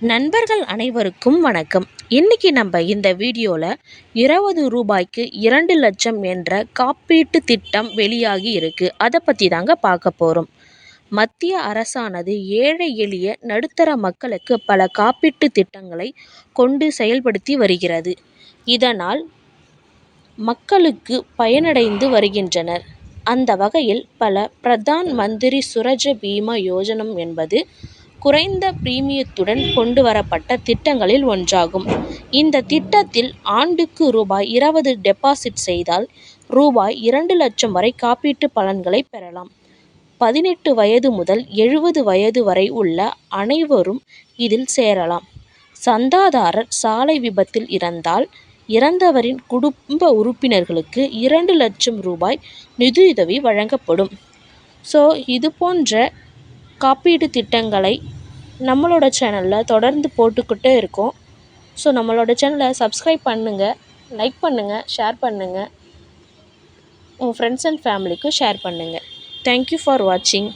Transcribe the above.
நண்பர்கள் அனைவருக்கும் வணக்கம். இன்னைக்கு நம்ம இந்த வீடியோவில் இருபது ரூபாய்க்கு இரண்டு லட்சம் என்ற காப்பீட்டு திட்டம் வெளியாகி இருக்குது அதை பற்றி தாங்க பார்க்க போகிறோம் மத்திய அரசானது ஏழை எளிய நடுத்தர மக்களுக்கு பல காப்பீட்டு திட்டங்களை கொண்டு செயல்படுத்தி வருகிறது. இதனால் மக்களுக்கு பயனடைந்து வருகின்றனர். அந்த வகையில் பல பிரதான் மந்திரி சுரஜ பீமா யோஜனம் என்பது குறைந்த பிரீமியத்துடன் கொண்டு வரப்பட்ட திட்டங்களில் ஒன்றாகும். இந்த திட்டத்தில் ஆண்டுக்கு ரூபாய் இருபது டெபாசிட் செய்தால் ரூபாய் இரண்டு லட்சம் வரை காப்பீட்டு பலன்களை பெறலாம். பதினெட்டு வயது முதல் எழுபது வயது வரை உள்ள அனைவரும் இதில் சேரலாம். சந்தாதாரர் சாலை விபத்தில் இறந்தால் இறந்தவரின் குடும்ப உறுப்பினர்களுக்கு இரண்டு லட்சம் ரூபாய் நிதியுதவி வழங்கப்படும். ஸோ இது போன்ற காப்பீடு திட்டங்களை நம்மளோட சேனலில் தொடர்ந்து போட்டுக்கிட்டே இருக்கோம். ஸோ நம்மளோட சேனலை சப்ஸ்கிரைப் பண்ணுங்கள் லைக் பண்ணுங்கள் ஷேர் பண்ணுங்கள் உங்கள் ஃப்ரெண்ட்ஸ் அண்ட் ஃபேமிலிக்கும் ஷேர் பண்ணுங்கள் தேங்க்யூ ஃபார் வாட்சிங்